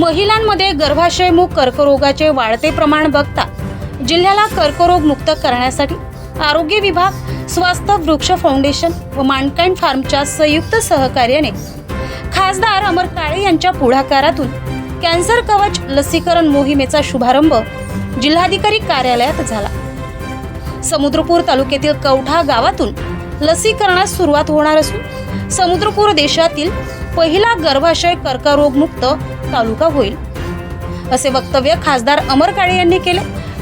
महिलांमध्ये गर्भाशयमुख कर्करोगाचे वाढते प्रमाण बघता जिल्ह्याला कर्करोग मुक्त करण्यासाठी आरोग्य विभाग स्वास्थ्य वृक्ष फाउंडेशन व मानकाईन फार्मच्या संयुक्त सहकार्याने खासदार अमर काळे यांच्या पुढाकारातून कॅन्सर कवच लसीकरण मोहिमेचा शुभारंभ जिल्हाधिकारी कार्यालयात झाला. समुद्रपूर तालुक्यातील कवठा गावातून लसीकरणास सुरुवात होणार असून समुद्रपूर देशातील पहिला गर्भाशय कर्करोगमुक्त तालुका होईल असे वक्तव्य खासदार अमर काळे यांनी केले.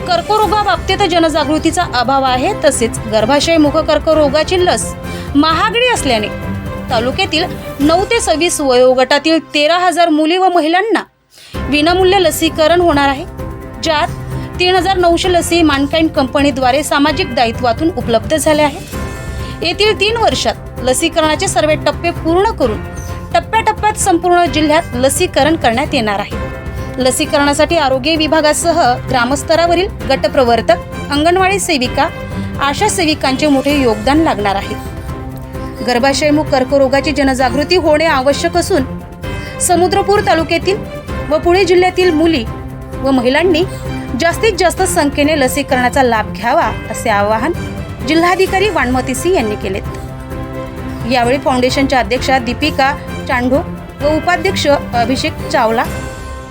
कर्करोगाबाबतीत जनजागृतीचा अभाव आहे तसेच गर्भाशय मुख कर्करोगाची लस महागडी असल्याने तालुक्यातील नऊ ते सव्वीस वयोगटातील तेरा हजार मुली व महिलांना विनामूल्य लसीकरण होणार आहे ज्यात तीन हजार नऊशे लसी मानकाईन कंपनीद्वारे सामाजिक दायित्वातून उपलब्ध झाल्या आहेत. येथील तीन वर्षात लसीकरणाचे सर्व टप्पे पूर्ण करून टप्प्याटप्प्यात संपूर्ण जिल्ह्यात लसीकरण करण्यात येणार आहे. लसीकरणासाठी आरोग्य विभागासह ग्रामस्तरावरील गटप्रवर्तक अंगणवाडी सेविका आशा सेविकांचे मोठे योगदान लागणार आहे. गर्भाशयमुख कर्करोगाची जनजागृती होणे आवश्यक असून समुद्रपूर तालुक्यातील व पुणे जिल्ह्यातील मुली व महिलांनी जास्तीत जास्त संख्येने लसीकरणाचा लाभ घ्यावा असे आवाहन जिल्हाधिकारी वाणमती सिंह यांनी केले यावेळी फाउंडेशनच्या अध्यक्षा दीपिका चांडो व उपाध्यक्ष अभिषेक चावला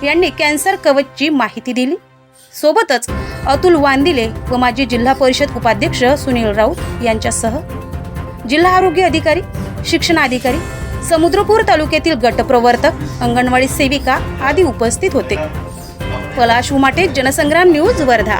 यांनी कॅन्सर कवचची माहिती दिली. सोबतच अतुल वांदिले व माजी जिल्हा परिषद उपाध्यक्ष सुनील राऊत यांच्यासह जिल्हा आरोग्य अधिकारी शिक्षणाधिकारी समुद्रपूर तालुक्यातील गटप्रवर्तक अंगणवाडी सेविका आदी उपस्थित होते. पलाश उमाटे जनसंग्राम न्यूज वर्धा.